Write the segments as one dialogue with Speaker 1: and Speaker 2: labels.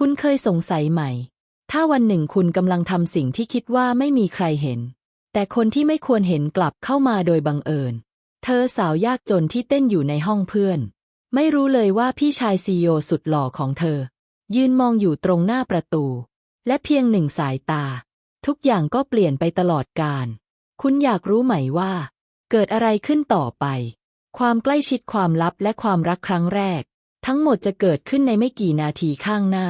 Speaker 1: คุณเคยสงสัยไหม ถ้าวันหนึ่งคุณกำลังทำสิ่งที่คิดว่าไม่มีใครเห็น แต่คนที่ไม่ควรเห็นกลับเข้ามาโดยบังเอิญ เธอสาวยากจนที่เต้นอยู่ในห้องเพื่อน ไม่รู้เลยว่าพี่ชายซีโอสุดหล่อของเธอ ยืนมองอยู่ตรงหน้าประตู และเพียงหนึ่งสายตา ทุกอย่างก็เปลี่ยนไปตลอดกาลคุณอยากรู้ไหมว่า เกิดอะไรขึ้นต่อไป ความใกล้ชิดความลับและความรักครั้งแรก ทั้งหมดจะเกิดขึ้นในไม่กี่นาทีข้างหน้า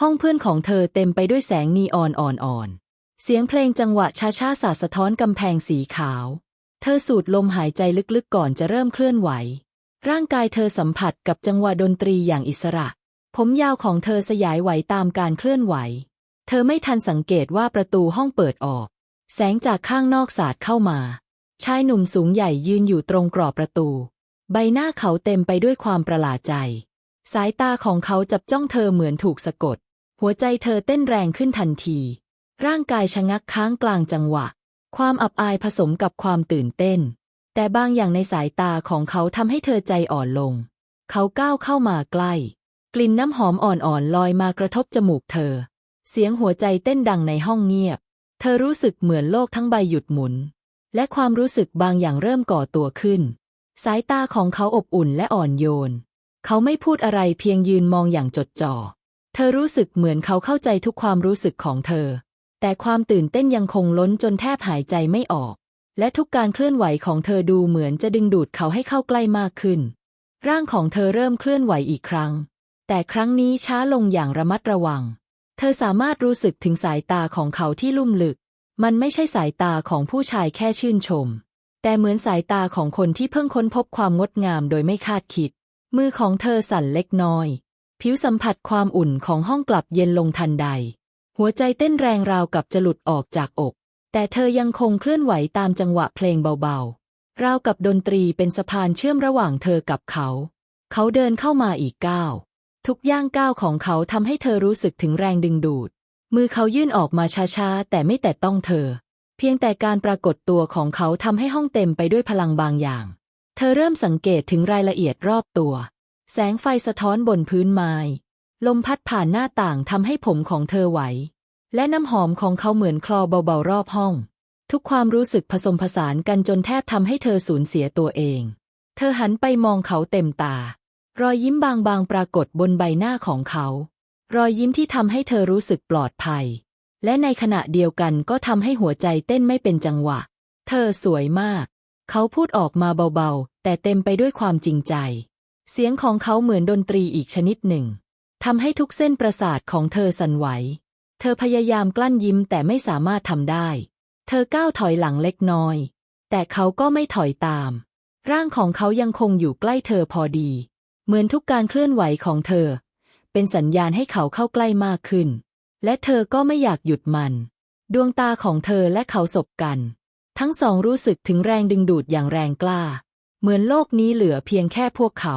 Speaker 1: ห้องเพื่อนของเธอเต็มไปด้วยแสงนีออนอ่อนๆ เสียงเพลงจังหวะช้าๆสาดสะท้อนกำแพงสีขาว เธอสูดลมหายใจลึกๆก่อนจะเริ่มเคลื่อนไหว ร่างกายเธอสัมผัสกับจังหวะดนตรีอย่างอิสระ ผมยาวของเธอสยายไหวตามการเคลื่อนไหว เธอไม่ทันสังเกตว่าประตูห้องเปิดออก แสงจากข้างนอกสาดเข้ามา ชายหนุ่มสูงใหญ่ยืนอยู่ตรงกรอบประตู ใบหน้าเขาเต็มไปด้วยความประหลาดใจ สายตาของเขาจับจ้องเธอเหมือนถูกสะกด หัวใจเธอเต้นแรงขึ้นทันที ร่างกายชะงักค้างกลางจังหวะ ความอับอายผสมกับความตื่นเต้น แต่บางอย่างในสายตาของเขาทำให้เธอใจอ่อนลง เขาก้าวเข้ามาใกล้ กลิ่นน้ำหอมอ่อนๆลอยมากระทบจมูกเธอ เสียงหัวใจเต้นดังในห้องเงียบ เธอรู้สึกเหมือนโลกทั้งใบหยุดหมุน และความรู้สึกบางอย่างเริ่มก่อตัวขึ้น สายตาของเขาอบอุ่นและอ่อนโยน เขาไม่พูดอะไรเพียงยืนมองอย่างจดจ่อ เธอรู้สึกเหมือนเขาเข้าใจทุกความรู้สึกของเธอ แต่ความตื่นเต้นยังคงล้นจนแทบหายใจไม่ออก และทุกการเคลื่อนไหวของเธอดูเหมือนจะดึงดูดเขาให้เข้าใกล้มากขึ้น ร่างของเธอเริ่มเคลื่อนไหวอีกครั้ง แต่ครั้งนี้ช้าลงอย่างระมัดระวัง เธอสามารถรู้สึกถึงสายตาของเขาที่ลุ่มลึก มันไม่ใช่สายตาของผู้ชายแค่ชื่นชม แต่เหมือนสายตาของคนที่เพิ่งค้นพบความงดงามโดยไม่คาดคิด มือของเธอสั่นเล็กน้อย ผิวสัมผัสความอุ่นของห้องกลับเย็นลงทันใด หัวใจเต้นแรงราวกับจะหลุดออกจากอก แต่เธอยังคงเคลื่อนไหวตามจังหวะเพลงเบาๆ ราวกับดนตรีเป็นสะพานเชื่อมระหว่างเธอกับเขา เขาเดินเข้ามาอีกก้าว ทุกย่างก้าวของเขาทำให้เธอรู้สึกถึงแรงดึงดูด มือเขายื่นออกมาช้าๆ แต่ไม่แตะต้องเธอ เพียงแต่การปรากฏตัวของเขาทำให้ห้องเต็มไปด้วยพลังบางอย่าง เธอเริ่มสังเกตถึงรายละเอียดรอบตัว แสงไฟสะท้อนบนพื้นไม้ลมพัดผ่านหน้าต่างทำให้ผมของเธอไหว และน้ำหอมของเขาเหมือนคลอเบาๆรอบห้อง ทุกความรู้สึกผสมผสานกันจนแทบทำให้เธอสูญเสียตัวเอง เธอหันไปมองเขาเต็มตา รอยยิ้มบางๆปรากฏบนใบหน้าของเขา รอยยิ้มที่ทำให้เธอรู้สึกปลอดภัย และในขณะเดียวกันก็ทำให้หัวใจเต้นไม่เป็นจังหวะ เธอสวยมาก เขาพูดออกมาเบาๆ แต่เต็มไปด้วยความจริงใจ เสียงของเขาเหมือนดนตรีอีกชนิดหนึ่งทำให้ทุกเส้นประสาทของเธอสั่นไหว เธอพยายามกลั้นยิ้มแต่ไม่สามารถทำได้ เธอก้าวถอยหลังเล็กน้อย แต่เขาก็ไม่ถอยตาม ร่างของเขายังคงอยู่ใกล้เธอพอดี เหมือนทุกการเคลื่อนไหวของเธอ เป็นสัญญาณให้เขาเข้าใกล้มากขึ้น และเธอก็ไม่อยากหยุดมัน ดวงตาของเธอและเขาสบกัน ทั้งสองรู้สึกถึงแรงดึงดูดอย่างแรงกล้า เหมือนโลกนี้เหลือเพียงแค่พวกเขา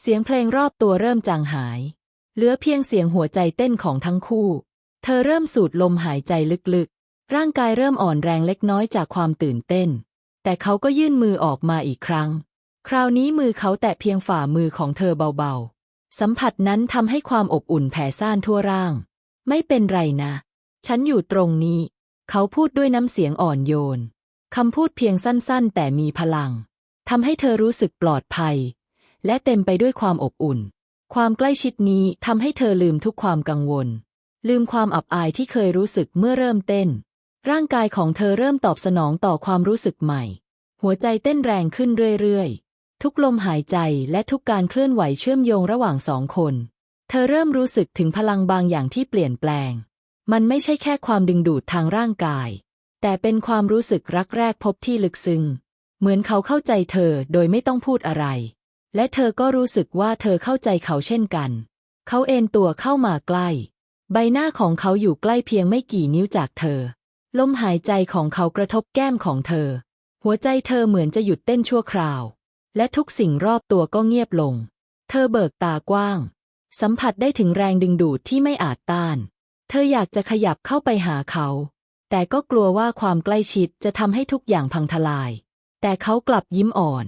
Speaker 1: เสียงเพลงรอบตัวเริ่มจางหาย เหลือเพียงเสียงหัวใจเต้นของทั้งคู่ เธอเริ่มสูดลมหายใจลึกๆ ร่างกายเริ่มอ่อนแรงเล็กน้อยจากความตื่นเต้น แต่เขาก็ยื่นมือออกมาอีกครั้ง คราวนี้มือเขาแตะเพียงฝ่ามือของเธอเบาๆ สัมผัสนั้นทำให้ความอบอุ่นแผ่ซ่านทั่วร่าง ไม่เป็นไรนะ ฉันอยู่ตรงนี้ เขาพูดด้วยน้ำเสียงอ่อนโยนคำพูดเพียงสั้นๆ แต่มีพลัง ทำให้เธอรู้สึกปลอดภัย และเต็มไปด้วยความอบอุ่น ความใกล้ชิดนี้ทำให้เธอลืมทุกความกังวล ลืมความอับอายที่เคยรู้สึกเมื่อเริ่มเต้น ร่างกายของเธอเริ่มตอบสนองต่อความรู้สึกใหม่ หัวใจเต้นแรงขึ้นเรื่อยๆ ทุกลมหายใจและทุกการเคลื่อนไหวเชื่อมโยงระหว่างสองคน เธอเริ่มรู้สึกถึงพลังบางอย่างที่เปลี่ยนแปลง มันไม่ใช่แค่ความดึงดูดทางร่างกาย แต่เป็นความรู้สึกรักแรกพบที่ลึกซึ้ง เหมือนเขาเข้าใจเธอโดยไม่ต้องพูดอะไร และเธอก็รู้สึกว่าเธอเข้าใจเขาเช่นกัน เขาเอนตัวเข้ามาใกล้ ใบหน้าของเขาอยู่ใกล้เพียงไม่กี่นิ้วจากเธอ ลมหายใจของเขากระทบแก้มของเธอ หัวใจเธอเหมือนจะหยุดเต้นชั่วคราว และทุกสิ่งรอบตัวก็เงียบลง เธอเบิกตากว้าง สัมผัสได้ถึงแรงดึงดูดที่ไม่อาจต้าน เธออยากจะขยับเข้าไปหาเขา แต่ก็กลัวว่าความใกล้ชิดจะทำให้ทุกอย่างพังทลาย แต่เขากลับยิ้มอ่อน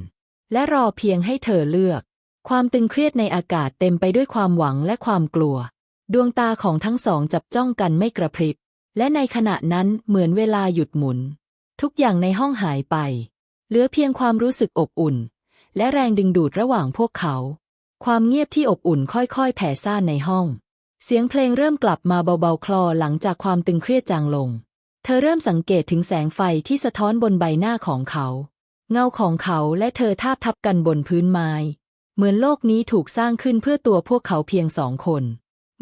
Speaker 1: และรอเพียงให้เธอเลือก ความตึงเครียดในอากาศเต็มไปด้วยความหวังและความกลัว ดวงตาของทั้งสองจับจ้องกันไม่กระพริบ และในขณะนั้นเหมือนเวลาหยุดหมุน ทุกอย่างในห้องหายไป เหลือเพียงความรู้สึกอบอุ่น และแรงดึงดูดระหว่างพวกเขา ความเงียบที่อบอุ่นค่อยๆ แผ่ซ่านในห้อง เสียงเพลงเริ่มกลับมาเบาๆคลอหลังจากความตึงเครียดจางลง เธอเริ่มสังเกตถึงแสงไฟที่สะท้อนบนใบหน้าของเขา เงาของเขาและเธอทาบทับกันบนพื้นไม้ เหมือนโลกนี้ถูกสร้างขึ้นเพื่อตัวพวกเขาเพียงสองคน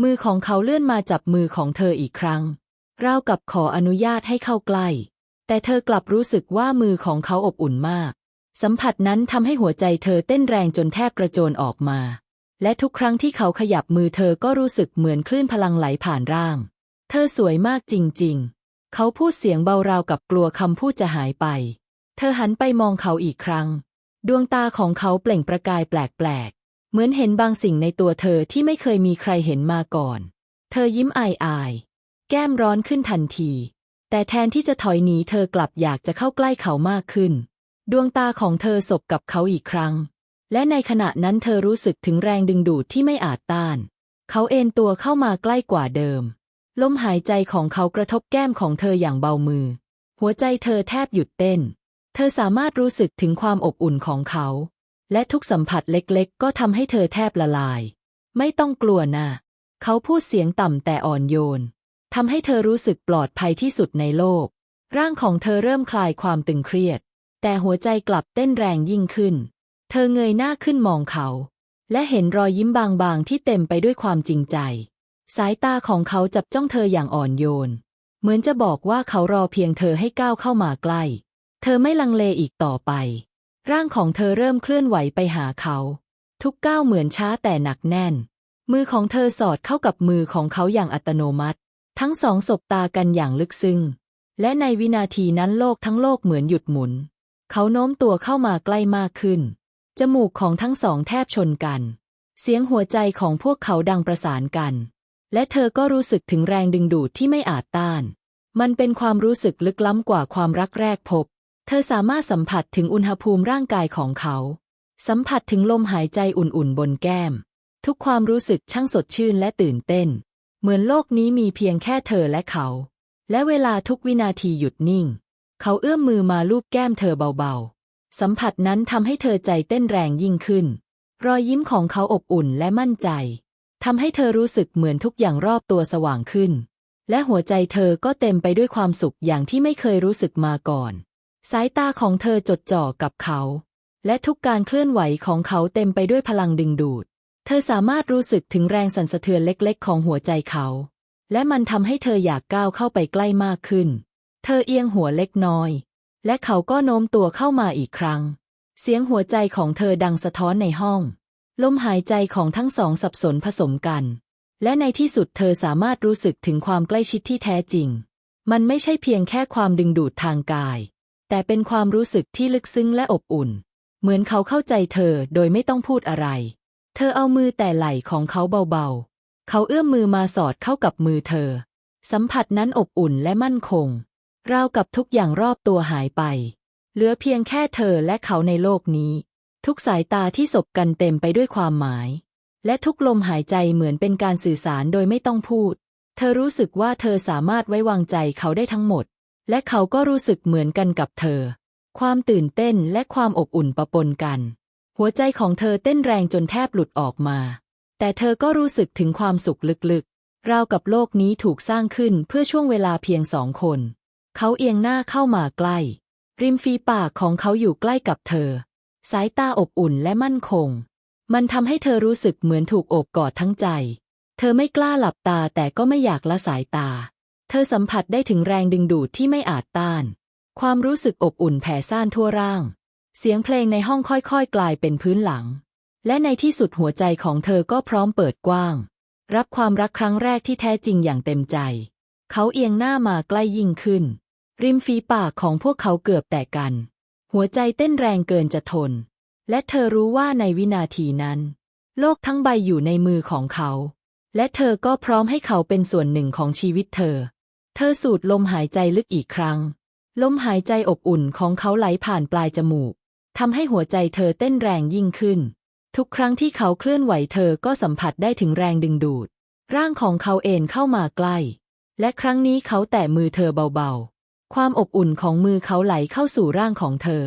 Speaker 1: มือของเขาเลื่อนมาจับมือของเธออีกครั้งราวกับขออนุญาตให้เข้าใกล้ แต่เธอกลับรู้สึกว่ามือของเขาอบอุ่นมาก สัมผัสนั้นทำให้หัวใจเธอเต้นแรงจนแทบกระโจนออกมา และทุกครั้งที่เขาขยับมือเธอก็รู้สึกเหมือนคลื่นพลังไหลผ่านร่าง เธอสวยมากจริงๆ เขาพูดเสียงเบาราวกับกลัวคำพูดจะหายไป เธอหันไปมองเขาอีกครั้ง ดวงตาของเขาเปล่งประกายแปลกๆ เหมือนเห็นบางสิ่งในตัวเธอที่ไม่เคยมีใครเห็นมาก่อน เธอยิ้มอายๆแก้มร้อนขึ้นทันที แต่แทนที่จะถอยหนีเธอกลับอยากจะเข้าใกล้เขามากขึ้น ดวงตาของเธอสบกับเขาอีกครั้ง และในขณะนั้นเธอรู้สึกถึงแรงดึงดูดที่ไม่อาจต้าน เขาเอนตัวเข้ามาใกล้กว่าเดิม ลมหายใจของเขากระทบแก้มของเธออย่างเบามือ หัวใจเธอแทบหยุดเต้น เธอสามารถรู้สึกถึงความอบอุ่นของเขา และทุกสัมผัสเล็กๆ ก็ทำให้เธอแทบละลาย ไม่ต้องกลัวนะ เขาพูดเสียงต่ำแต่อ่อนโยนทำให้เธอรู้สึกปลอดภัยที่สุดในโลก ร่างของเธอเริ่มคลายความตึงเครียด แต่หัวใจกลับเต้นแรงยิ่งขึ้น เธอเงยหน้าขึ้นมองเขา และเห็นรอยยิ้มบางๆ ที่เต็มไปด้วยความจริงใจ สายตาของเขาจับจ้องเธออย่างอ่อนโยน เหมือนจะบอกว่าเขารอเพียงเธอให้ก้าวเข้ามาใกล้ เธอไม่ลังเลอีกต่อไป ร่างของเธอเริ่มเคลื่อนไหวไปหาเขา ทุกก้าวเหมือนช้าแต่หนักแน่น มือของเธอสอดเข้ากับมือของเขาอย่างอัตโนมัติ ทั้งสองสบตากันอย่างลึกซึ้งและในวินาทีนั้นโลกทั้งโลกเหมือนหยุดหมุน เขาโน้มตัวเข้ามาใกล้มากขึ้น จมูกของทั้งสองแทบชนกัน เสียงหัวใจของพวกเขาดังประสานกัน และเธอก็รู้สึกถึงแรงดึงดูดที่ไม่อาจต้าน มันเป็นความรู้สึกลึกล้ำกว่าความรักแรกพบ เธอสามารถสัมผัสถึงอุณหภูมิร่างกายของเขา สัมผัสถึงลมหายใจอุ่นๆบนแก้ม ทุกความรู้สึกช่างสดชื่นและตื่นเต้น เหมือนโลกนี้มีเพียงแค่เธอและเขา และเวลาทุกวินาทีหยุดนิ่ง เขาเอื้อมมือมาลูบแก้มเธอเบาๆ สัมผัสนั้นทำให้เธอใจเต้นแรงยิ่งขึ้น รอยยิ้มของเขาอบอุ่นและมั่นใจทำให้เธอรู้สึกเหมือนทุกอย่างรอบตัวสว่างขึ้น และหัวใจเธอก็เต็มไปด้วยความสุขอย่างที่ไม่เคยรู้สึกมาก่อน สายตาของเธอจดจ่อกับเขา และทุกการเคลื่อนไหวของเขาเต็มไปด้วยพลังดึงดูด เธอสามารถรู้สึกถึงแรงสั่นสะเทือนเล็กๆ ของหัวใจเขา และมันทำให้เธออยากก้าวเข้าไปใกล้มากขึ้น เธอเอียงหัวเล็กน้อย และเขาก็โน้มตัวเข้ามาอีกครั้ง เสียงหัวใจของเธอดังสะท้อนในห้อง ลมหายใจของทั้งสองสับสนผสมกัน และในที่สุดเธอสามารถรู้สึกถึงความใกล้ชิดที่แท้จริง มันไม่ใช่เพียงแค่ความดึงดูดทางกาย แต่เป็นความรู้สึกที่ลึกซึ้งและอบอุ่น เหมือนเขาเข้าใจเธอโดยไม่ต้องพูดอะไร เธอเอามือแต่ไหล่ของเขาเบาๆ เขาเอื้อมมือมาสอดเข้ากับมือเธอ สัมผัสนั้นอบอุ่นและมั่นคง ราวกับทุกอย่างรอบตัวหายไป เหลือเพียงแค่เธอและเขาในโลกนี้ ทุกสายตาที่สบกันเต็มไปด้วยความหมาย และทุกลมหายใจเหมือนเป็นการสื่อสารโดยไม่ต้องพูด เธอรู้สึกว่าเธอสามารถไว้วางใจเขาได้ทั้งหมด และเขาก็รู้สึกเหมือนกันกับเธอ ความตื่นเต้นและความอบอุ่นปะปนกัน หัวใจของเธอเต้นแรงจนแทบหลุดออกมา แต่เธอก็รู้สึกถึงความสุขลึกๆ ราวกับโลกนี้ถูกสร้างขึ้นเพื่อช่วงเวลาเพียงสองคน เขาเอียงหน้าเข้ามาใกล้ ริมฝีปากของเขาอยู่ใกล้กับเธอ สายตาอบอุ่นและมั่นคง มันทำให้เธอรู้สึกเหมือนถูกโอบกอดทั้งใจ เธอไม่กล้าหลับตาแต่ก็ไม่อยากละสายตา เธอสัมผัสได้ถึงแรงดึงดูดที่ไม่อาจต้าน ความรู้สึกอบอุ่นแผ่ซ่านทั่วร่าง เสียงเพลงในห้องค่อยๆ กลายเป็นพื้นหลัง และในที่สุดหัวใจของเธอก็พร้อมเปิดกว้าง รับความรักครั้งแรกที่แท้จริงอย่างเต็มใจ เขาเอียงหน้ามาใกล้ยิ่งขึ้น ริมฝีปากของพวกเขาเกือบแตกกัน หัวใจเต้นแรงเกินจะทน และเธอรู้ว่าในวินาทีนั้น โลกทั้งใบอยู่ในมือของเขา และเธอก็พร้อมให้เขาเป็นส่วนหนึ่งของชีวิตเธอ เธอสูดลมหายใจลึกอีกครั้ง ลมหายใจอบอุ่นของเขาไหลผ่านปลายจมูกทำให้หัวใจเธอเต้นแรงยิ่งขึ้น ทุกครั้งที่เขาเคลื่อนไหวเธอก็สัมผัสได้ถึงแรงดึงดูด ร่างของเขาเอนเข้ามาใกล้ และครั้งนี้เขาแตะมือเธอเบาๆ ความอบอุ่นของมือเขาไหลเข้าสู่ร่างของเธอ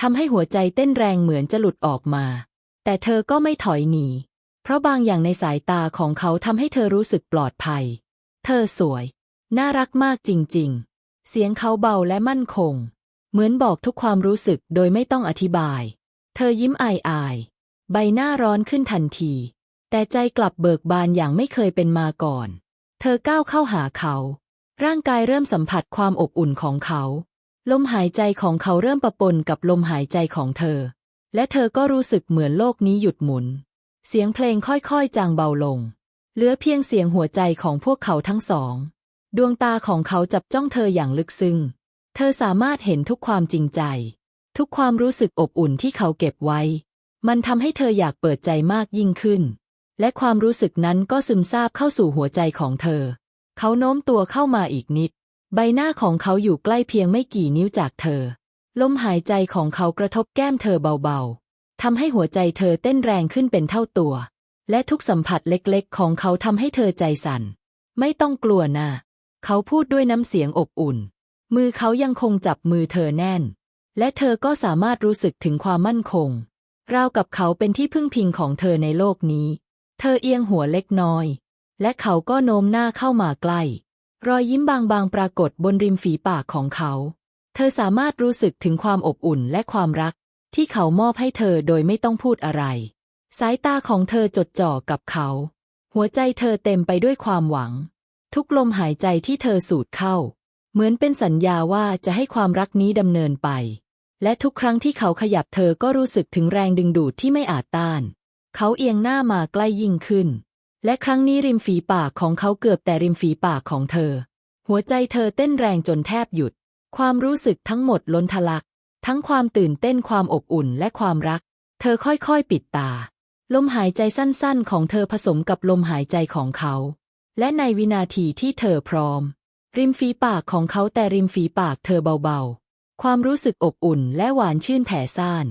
Speaker 1: ทำให้หัวใจเต้นแรงเหมือนจะหลุดออกมา แต่เธอก็ไม่ถอยหนี เพราะบางอย่างในสายตาของเขาทำให้เธอรู้สึกปลอดภัย เธอสวย น่ารักมากจริง ๆ เสียงเขาเบาและมั่นคง เหมือนบอกทุกความรู้สึกโดยไม่ต้องอธิบาย เธอยิ้มอายอายๆใบหน้าร้อนขึ้นทันที แต่ใจกลับเบิกบานอย่างไม่เคยเป็นมาก่อน เธอก้าวเข้าหาเขา ร่างกายเริ่มสัมผัสความอบอุ่นของเขา ลมหายใจของเขาเริ่มประปนกับลมหายใจของเธอ และเธอก็รู้สึกเหมือนโลกนี้หยุดหมุน เสียงเพลงค่อยๆ จางเบาลง เหลือเพียงเสียงหัวใจของพวกเขาทั้งสอง ดวงตาของเขาจับจ้องเธออย่างลึกซึ้ง เธอสามารถเห็นทุกความจริงใจ ทุกความรู้สึกอบอุ่นที่เขาเก็บไว้ มันทำให้เธออยากเปิดใจมากยิ่งขึ้น และความรู้สึกนั้นก็ซึมซาบเข้าสู่หัวใจของเธอ เขาโน้มตัวเข้ามาอีกนิด ใบหน้าของเขาอยู่ใกล้เพียงไม่กี่นิ้วจากเธอ ลมหายใจของเขากระทบแก้มเธอเบาๆ ทำให้หัวใจเธอเต้นแรงขึ้นเป็นเท่าตัว และทุกสัมผัสเล็กๆ ของเขาทำให้เธอใจสั่น ไม่ต้องกลัวนะ เขาพูดด้วยน้ำเสียงอบอุ่น มือเขายังคงจับมือเธอแน่น และเธอก็สามารถรู้สึกถึงความมั่นคง ราวกับเขาเป็นที่พึ่งพิงของเธอในโลกนี้ เธอเอียงหัวเล็กน้อย และเขาก็โน้มหน้าเข้ามาใกล้ รอยยิ้มบางๆปรากฏบนริมฝีปากของเขา เธอสามารถรู้สึกถึงความอบอุ่นและความรัก ที่เขามอบให้เธอโดยไม่ต้องพูดอะไร สายตาของเธอจดจ่อกับเขา หัวใจเธอเต็มไปด้วยความหวัง ทุกลมหายใจที่เธอสูดเข้า เหมือนเป็นสัญญาว่าจะให้ความรักนี้ดำเนินไป และทุกครั้งที่เขาขยับเธอก็รู้สึกถึงแรงดึงดูดที่ไม่อาจต้าน เขาเอียงหน้ามาใกล้ยิ่งขึ้น และครั้งนี้ริมฝีปากของเขาเกือบแต่ริมฝีปากของเธอ หัวใจเธอเต้นแรงจนแทบหยุด ความรู้สึกทั้งหมดล้นทะลัก ทั้งความตื่นเต้นความอบอุ่นและความรัก เธอค่อยๆปิดตา ลมหายใจสั้นๆ ของเธอผสมกับลมหายใจของเขา และในวินาทีที่เธอพร้อม ริมฝีปากของเขาแต่ริมฝีปากเธอเบาๆ ความรู้สึกอบอุ่นและหวานชื่นแผ่ซ่าน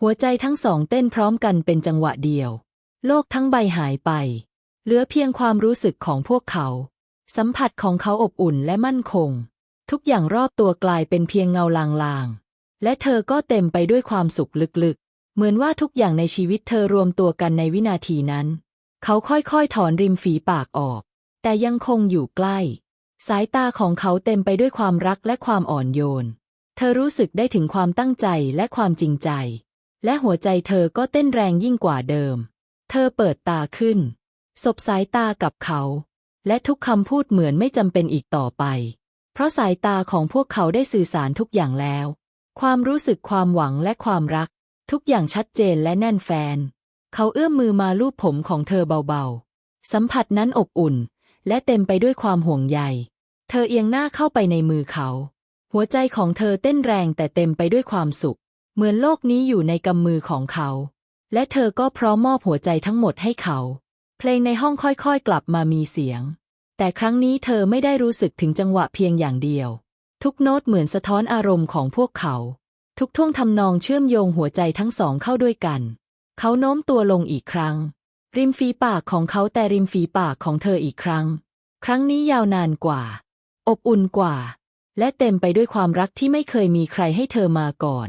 Speaker 1: หัวใจทั้งสองเต้นพร้อมกันเป็นจังหวะเดียว โลกทั้งใบหายไป เหลือเพียงความรู้สึกของพวกเขา สัมผัสของเขาอบอุ่นและมั่นคง ทุกอย่างรอบตัวกลายเป็นเพียงเงาลางๆ และเธอก็เต็มไปด้วยความสุขลึกๆ เหมือนว่าทุกอย่างในชีวิตเธอรวมตัวกันในวินาทีนั้น เขาค่อยๆ ถอนริมฝีปากออก แต่ยังคงอยู่ใกล้ สายตาของเขาเต็มไปด้วยความรักและความอ่อนโยน เธอรู้สึกได้ถึงความตั้งใจและความจริงใจ และหัวใจเธอก็เต้นแรงยิ่งกว่าเดิม เธอเปิดตาขึ้น สบสายตากับเขา และทุกคำพูดเหมือนไม่จำเป็นอีกต่อไป เพราะสายตาของพวกเขาได้สื่อสารทุกอย่างแล้ว ความรู้สึกความหวังและความรัก ทุกอย่างชัดเจนและแน่นแฟน เขาเอื้อมมือมาลูบผมของเธอเบาๆ สัมผัสนั้นอบอุ่น และเต็มไปด้วยความห่วงใย เธอเอียงหน้าเข้าไปในมือเขา หัวใจของเธอเต้นแรงแต่เต็มไปด้วยความสุข เหมือนโลกนี้อยู่ในกำมือของเขา และเธอก็พร้อมมอบหัวใจทั้งหมดให้เขา เพลงในห้องค่อยๆกลับมามีเสียง แต่ครั้งนี้เธอไม่ได้รู้สึกถึงจังหวะเพียงอย่างเดียว ทุกโน้ตเหมือนสะท้อนอารมณ์ของพวกเขา ทุกท่วงทำนองเชื่อมโยงหัวใจทั้งสองเข้าด้วยกัน เขาโน้มตัวลงอีกครั้ง ริมฝีปากของเขาแต่ริมฝีปากของเธออีกครั้ง ครั้งนี้ยาวนานกว่า อบอุ่นกว่า และเต็มไปด้วยความรักที่ไม่เคยมีใครให้เธอมาก่อน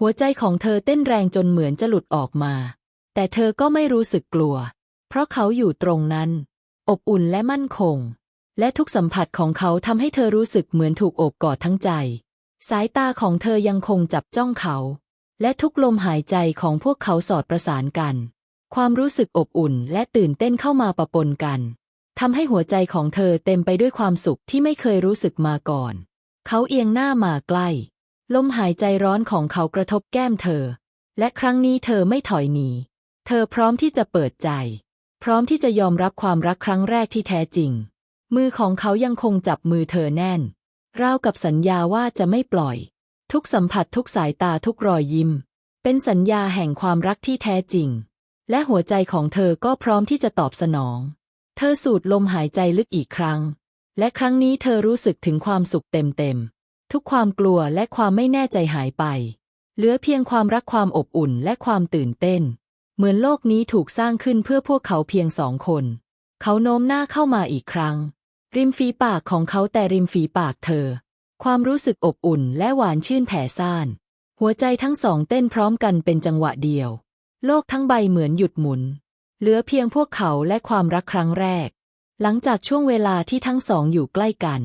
Speaker 1: หัวใจของเธอเต้นแรงจนเหมือนจะหลุดออกมา แต่เธอก็ไม่รู้สึกกลัว เพราะเขาอยู่ตรงนั้น อบอุ่นและมั่นคง และทุกสัมผัสของเขาทำให้เธอรู้สึกเหมือนถูกโอบกอดทั้งใจ สายตาของเธอยังคงจับจ้องเขา และทุกลมหายใจของพวกเขาสอดประสานกัน ความรู้สึกอบอุ่นและตื่นเต้นเข้ามาปะปนกันทำให้หัวใจของเธอเต็มไปด้วยความสุขที่ไม่เคยรู้สึกมาก่อน เขาเอียงหน้ามาใกล้ ลมหายใจร้อนของเขากระทบแก้มเธอ และครั้งนี้เธอไม่ถอยหนี เธอพร้อมที่จะเปิดใจ พร้อมที่จะยอมรับความรักครั้งแรกที่แท้จริง มือของเขายังคงจับมือเธอแน่น ราวกับสัญญาว่าจะไม่ปล่อย ทุกสัมผัสทุกสายตาทุกรอยยิ้ม เป็นสัญญาแห่งความรักที่แท้จริง และหัวใจของเธอก็พร้อมที่จะตอบสนอง เธอสูดลมหายใจลึกอีกครั้ง และครั้งนี้เธอรู้สึกถึงความสุขเต็มๆ ทุกความกลัวและความไม่แน่ใจหายไป เหลือเพียงความรักความอบอุ่นและความตื่นเต้น เหมือนโลกนี้ถูกสร้างขึ้นเพื่อพวกเขาเพียงสองคน เขาโน้มหน้าเข้ามาอีกครั้ง ริมฝีปากของเขาแต่ริมฝีปากเธอ ความรู้สึกอบอุ่นและหวานชื่นแผ่ซ่าน หัวใจทั้งสองเต้นพร้อมกันเป็นจังหวะเดียว โลกทั้งใบเหมือนหยุดหมุน เหลือเพียงพวกเขาและความรักครั้งแรก หลังจากช่วงเวลาที่ทั้งสองอยู่ใกล้กัน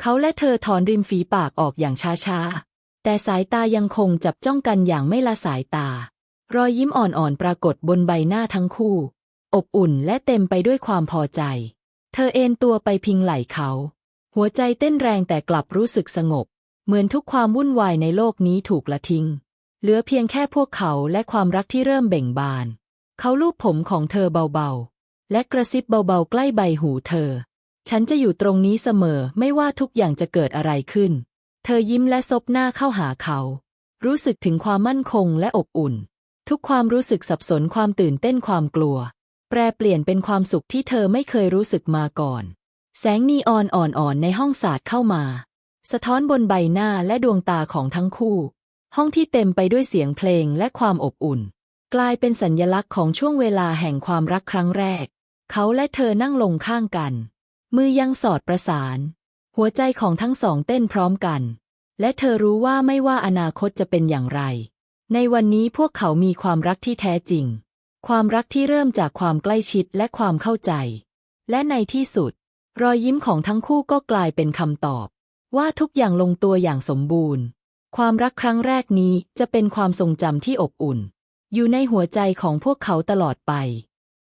Speaker 1: เขาและเธอถอนริมฝีปากออกอย่างช้าๆ แต่สายตายังคงจับจ้องกันอย่างไม่ละสายตา รอยยิ้มอ่อนๆปรากฏบนใบหน้าทั้งคู่ อบอุ่นและเต็มไปด้วยความพอใจ เธอเอนตัวไปพิงไหล่เขา หัวใจเต้นแรงแต่กลับรู้สึกสงบ เหมือนทุกความวุ่นวายในโลกนี้ถูกละทิ้ง เหลือเพียงแค่พวกเขาและความรักที่เริ่มเบ่งบาน เขาลูบผมของเธอเบาๆ และกระซิบเบาๆ ใกล้ใบหูเธอ ฉันจะอยู่ตรงนี้เสมอไม่ว่าทุกอย่างจะเกิดอะไรขึ้น เธอยิ้มและซบหน้าเข้าหาเขา รู้สึกถึงความมั่นคงและอบอุ่น ทุกความรู้สึกสับสนความตื่นเต้นความกลัว รเปลี่ยนเป็นความสุขที่เธอไม่เคยรู้สึกมาก่อน แสงนีออนอ่อนๆในห้องศาสาดเข้ามา สะท้อนบนใบหน้าและดวงตาของทั้งคู่ ห้องที่เต็มไปด้วยเสียงเพลงและความอบอุ่น กลายเป็นสัญญลักษณ์ของช่วงเวลาแห่งความรักครั้งแรก เขาและเธอนั่งลงข้างกัน มือยังสอดประสาน หัวใจของทั้งสองเต้นพร้อมกัน และเธอรู้ว่าไม่ว่าอนาคตจะเป็นอย่างไร ในวันนี้พวกเขามีความรักที่แท้จริง ความรักที่เริ่มจากความใกล้ชิดและความเข้าใจ และในที่สุด รอยยิ้มของทั้งคู่ก็กลายเป็นคำตอบ ว่าทุกอย่างลงตัวอย่างสมบูรณ์ ความรักครั้งแรกนี้จะเป็นความทรงจำที่อบอุ่น อยู่ในหัวใจของพวกเขาตลอดไป